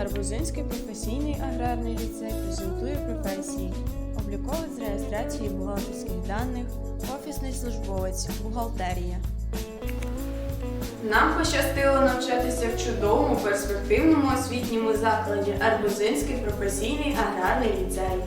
Гарбузинський професійний аграрний ліцей презентує професії обліковець з реєстрації бухгалтерських даних, офісний службовець, бухгалтерія. Нам пощастило навчатися в чудовому перспективному освітньому закладі Арбузинський професійний аграрний ліцей.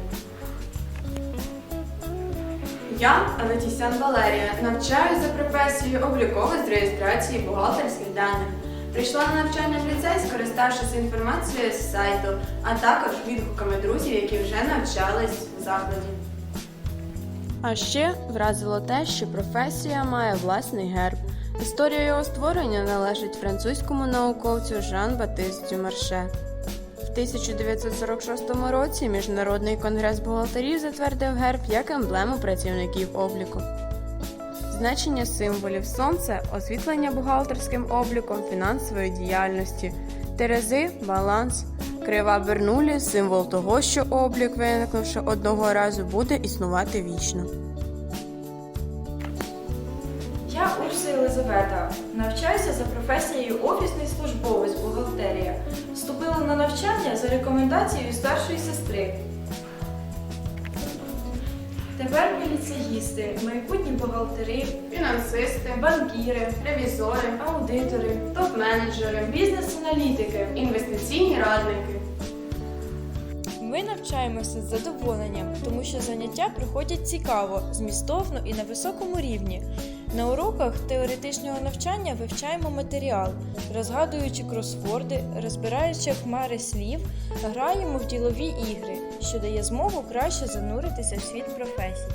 Я, Анатісян Валерія, навчаюся за професією обліковець реєстрації бухгалтерських даних. Прийшла на навчання в ліцей, скориставшись інформацією з сайту, а також відгуками друзів, які вже навчались в закладі. А ще вразило те, що професія має власний герб. Історія його створення належить французькому науковцю Жан-Батист Дюмарше. В 1946 році Міжнародний конгрес бухгалтерів затвердив герб як емблему працівників обліку. Значення символів сонце освітлення бухгалтерським обліком фінансової діяльності, терези баланс, крива Бернулі символ того, що облік, виникнувши одного разу, буде існувати вічно. Я Урса Єлизавета. Навчаюся за професією офісний службовець бухгалтерія. Вступила на навчання за рекомендацією старшої сестри. Тепер ми майбутні бухгалтери, Фінансисти, банкіри, ревізори, аудитори, топ-менеджери, бізнес-аналітики. інвестиційні радники. Ми навчаємося з задоволенням, тому що заняття проходять цікаво, змістовно і на високому рівні. На уроках теоретичного навчання вивчаємо матеріал, розгадуючи кросворди, розбираючи хмари слів, граємо в ділові ігри, що дає змогу краще зануритися в світ професій.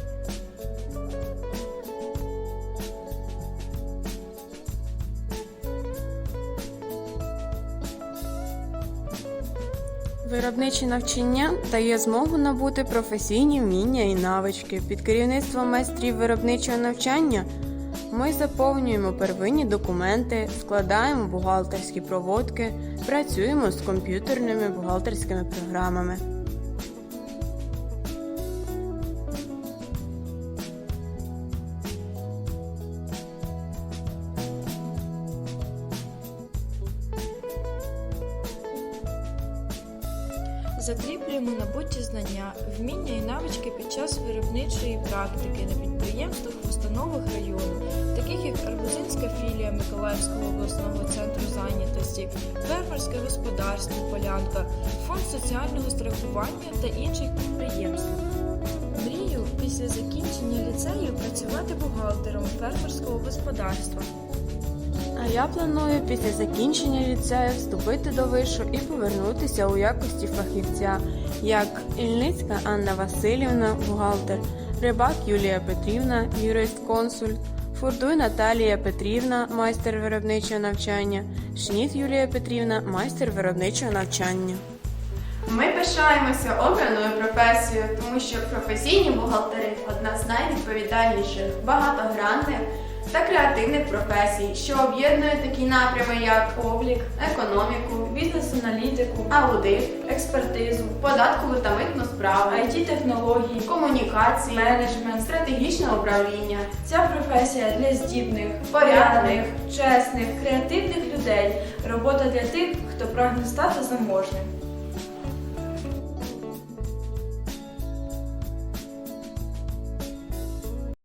Виробниче навчання дає змогу набути професійні вміння і навички. Під керівництвом майстрів виробничого навчання ми заповнюємо первинні документи, складаємо бухгалтерські проводки, працюємо з комп'ютерними бухгалтерськими програмами. Закріплюємо набуті знання, вміння і навички під час виробничої практики на підприємствах в установах району, таких як Арбузинська філія Миколаївського обласного центру зайнятості, фермерське господарство Полянка, фонд соціального страхування та інших підприємств. Мрію після закінчення ліцею працювати бухгалтером фермерського господарства. А я планую після закінчення ліцею вступити до вишу і повернутися у якості фахівця, як Ільницька Анна Васильівна, бухгалтер, Рибак Юлія Петрівна, юрист-консульт, Фурдуй Наталія Петрівна, майстер виробничого навчання, Шніт Юлія Петрівна, майстер виробничого навчання. Ми пишаємося обраною професією, тому що професійні бухгалтери одна з найвідповідальніших, багатогранних та креативних професій, що об'єднує такі напрями, як облік, економіку, бізнес-аналітику, аудит, експертизу, податкову та митну справу, IT-технології, комунікації, менеджмент. стратегічне управління. Ця професія для здібних, порядних, чесних, креативних людей. Робота для тих, хто прагне стати заможним.